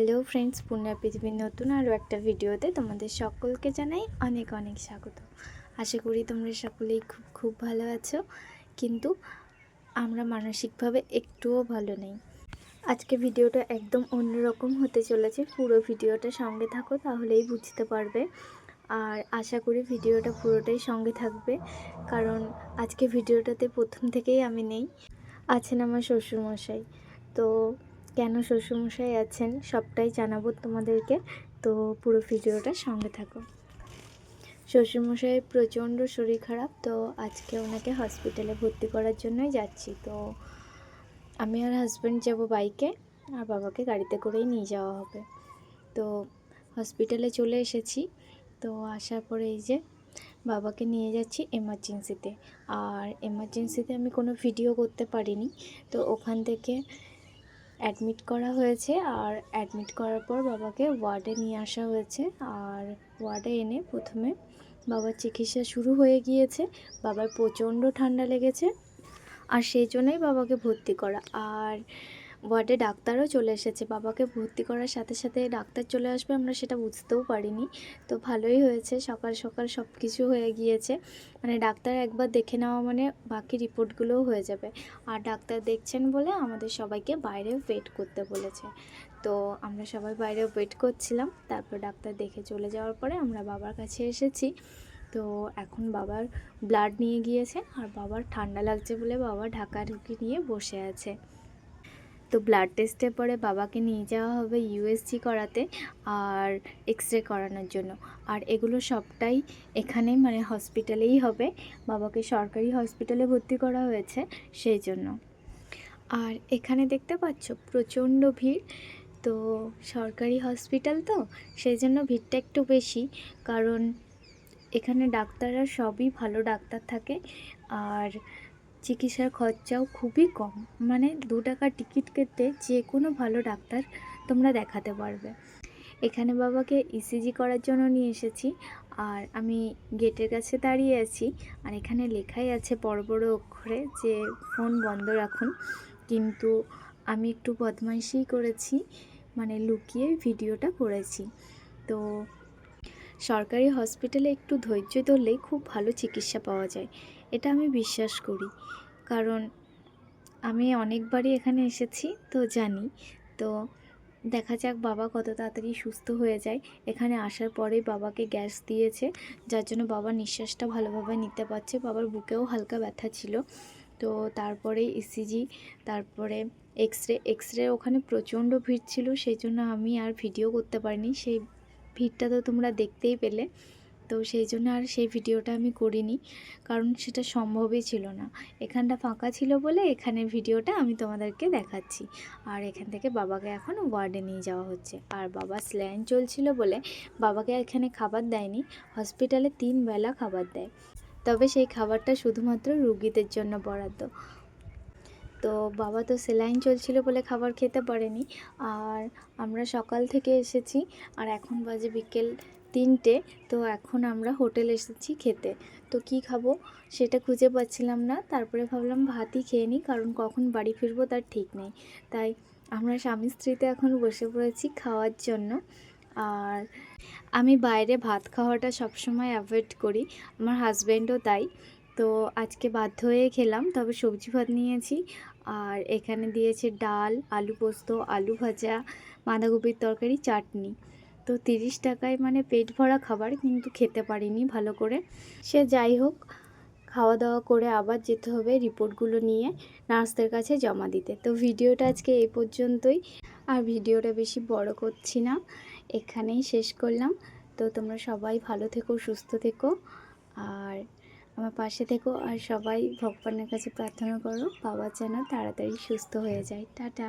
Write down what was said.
Hello friends, Purna পৃথিবীর নতুন আরও একটা ভিডিওতে তোমাদের সকলকে জানাই অনেক অনেক স্বাগত। আশা করি তোমরা সকলেই খুব খুব ভালো আছো, কিন্তু আমরা মানসিকভাবে একটুও ভালো নেই। আজকে ভিডিওটা একদম অন্যরকম হতে চলেছে, পুরো ভিডিওটা সঙ্গে থাকো তাহলেই বুঝতে পারবে। আর আশা করি ভিডিওটা পুরোটাই সঙ্গে থাকবে, কারণ আজকে ভিডিওটাতে প্রথম থেকেই আমি নেই, আছেন আমার শ্বশুরমশাই। তো কেন শ্বশুরমশাই আছেন সবটাই জানাব তোমাদেরকে। তো পুরো ভিডিওটা সঙ্গে থাকো। শ্বশুরমশাইয়ের প্রচণ্ড শরীর খারাপ, তো আজকে ওনাকে হসপিটালে ভর্তি করার জন্যই যাচ্ছি। তো আমি আর হাজব্যান্ড যাব বাইকে আর বাবাকে গাড়িতে করেই নিয়ে যাওয়া হবে। তো হসপিটালে চলে এসেছি। তো আসার পরে এই যে বাবাকে নিয়ে যাচ্ছি এমার্জেন্সিতে আর এমার্জেন্সিতে আমি কোনো ভিডিও করতে পারিনি। তো ওখান থেকে অ্যাডমিট করা হয়েছে আর অ্যাডমিট করার পর বাবাকে ওয়ার্ডে নিয়ে আসা হয়েছে। আর ওয়ার্ডে এনে প্রথমে বাবার চিকিৎসা শুরু হয়ে গিয়েছে, বাবার প্রচণ্ড ঠান্ডা লেগেছে আর সেই জন্যই বাবাকে ভর্তি করা। আর ওয়ার্ডে ডাক্তারও চলে এসেছে। বাবাকে ভর্তি করার সাথে সাথে ডাক্তার চলে আসবে আমরা সেটা বুঝতেও পারিনি। তো ভালোই হয়েছে, সকাল সকাল সব কিছু হয়ে গিয়েছে। মানে ডাক্তার একবার দেখে নেওয়া মানে বাকি রিপোর্টগুলোও হয়ে যাবে। আর ডাক্তার দেখছেন বলে আমাদের সবাইকে বাইরে ওয়েট করতে বলেছে। তো আমরা সবাই বাইরে ওয়েট করছিলাম, তারপর ডাক্তার দেখে চলে যাওয়ার পরে আমরা বাবার কাছে এসেছি। তো এখন বাবার ব্লাড নিয়ে গিয়েছে, আর বাবার ঠান্ডা লাগছে বলে বাবা ঢাকা ঢুকি নিয়ে বসে আছে। তো ব্লাড টেস্টের পরে বাবাকে নিয়ে যাওয়া হবে ইউএসজি করাতে আর এক্স রে করানোর জন্য। আর এগুলো সবটাই এখানে মানে হসপিটালেই হবে। বাবাকে সরকারি হসপিটালে ভর্তি করা হয়েছে সেই জন্য আর এখানে দেখতে পাচ্ছ প্রচণ্ড ভিড়। তো সরকারি হসপিটাল তো সেই জন্য ভিড়টা একটু বেশি। কারণ এখানে ডাক্তাররা সবই ভালো ডাক্তার থাকে। আর চিকিৎসার খরচাও খুবই কম। মানে দু টাকার টিকিট কেটে যে কোনো ভালো ডাক্তার তোমরা দেখাতে পারবে। এখানে বাবাকে ইসিজি করার জন্য নিয়ে এসেছি। আর আমি গেটের কাছে দাঁড়িয়ে আছি। আর এখানে লেখাই আছে বড় বড় অক্ষরে যে, ফোন বন্ধ রাখুন। কিন্তু আমি একটু বদমাইশি করেছি। মানে লুকিয়ে ভিডিওটা করেছি। তো সরকারি হসপিটালে একটু ধৈর্য ধরলেই খুব ভালো চিকিৎসা পাওয়া যায়। এটা আমি বিশ্বাস করি। কারণ আমি অনেকবারই এখানে এসেছি, তো জানি। তো দেখা যাক বাবা কত তাড়াতাড়ি সুস্থ হয়ে যায়। এখানে আসার পরেই বাবাকে গ্যাস দিয়েছে, যার জন্য বাবা নিঃশ্বাসটা ভালোভাবে নিতে পারছে। বাবার বুকেও হালকা ব্যথা ছিল। তো তারপরে ইসিজি তারপরে এক্স রে এক্স রে ওখানে প্রচণ্ড ভিড় ছিল, সেই জন্য আমি আর ভিডিও করতে পারিনি। সেই ভিড়টা তো তোমরা দেখতেই পেলে। তো সেই জন্য আর সেই ভিডিওটা আমি করিনি, কারণ সেটা সম্ভবই ছিল না। এখানটা ফাঁকা ছিল বলে এখানে ভিডিওটা আমি তোমাদেরকে দেখাচ্ছি। আর এখান থেকে বাবাকে এখন ওয়ার্ডে নিয়ে যাওয়া হচ্ছে। আর বাবা স্ল্যান চলছিল বলে বাবাকে এখানে খাবার দেয়নি, হসপিটালে তিন বেলা খাবার দেয়। তবে সেই খাবারটা শুধুমাত্র রুগীদের জন্য বরাদ্দ। তো বাবা তো সেলাইন চলছিল বলে খাবার খেতে পারেনি। আর আমরা সকাল থেকে এসেছি আর এখন বাজে বিকেল তিনটে, তো এখন আমরা হোটেল এসেছি খেতে। তো কি খাব সেটা খুঁজে পাচ্ছিলাম না, তারপরে ভাবলাম ভাতই খেয়ে নিই, কারণ কখন বাড়ি ফিরবো তার ঠিক নেই। তাই আমরা স্বামী স্ত্রীতে এখন বসে পড়েছি খাওয়ার জন্য। আর আমি বাইরে ভাত খাওয়াটা সবসময় অ্যাভয়েড করি, আমার হাজব্যান্ডও তাই। তো আজকে বাধ্য হয়ে খেলাম, তবে সবজি ভাত নিয়েছি। আর এখানে দিয়েছে ডাল, আলু পোস্ত, আলু ভাজা, বাঁধাকপির তরকারি, চাটনি। তো তিরিশ টাকায় মানে পেট ভরা খাবার, কিন্তু খেতে পারিনি ভালো করে। সে যাই হোক খাওয়া দাওয়া করে আবার যেতে হবে রিপোর্টগুলো নিয়ে নার্সদের কাছে জমা দিতে। তো ভিডিওটা আজকে এই পর্যন্তই। আর ভিডিওটা বেশি বড় করছি না, এখানেই শেষ করলাম। তো তোমরা সবাই ভালো থেকো, সুস্থ থেকো। আর আমার পাশে থেকো আর সবাই ভগবানের কাছে প্রার্থনা করো, বাবা যেন তাড়াতাড়ি সুস্থ হয়ে যায়। টাটা।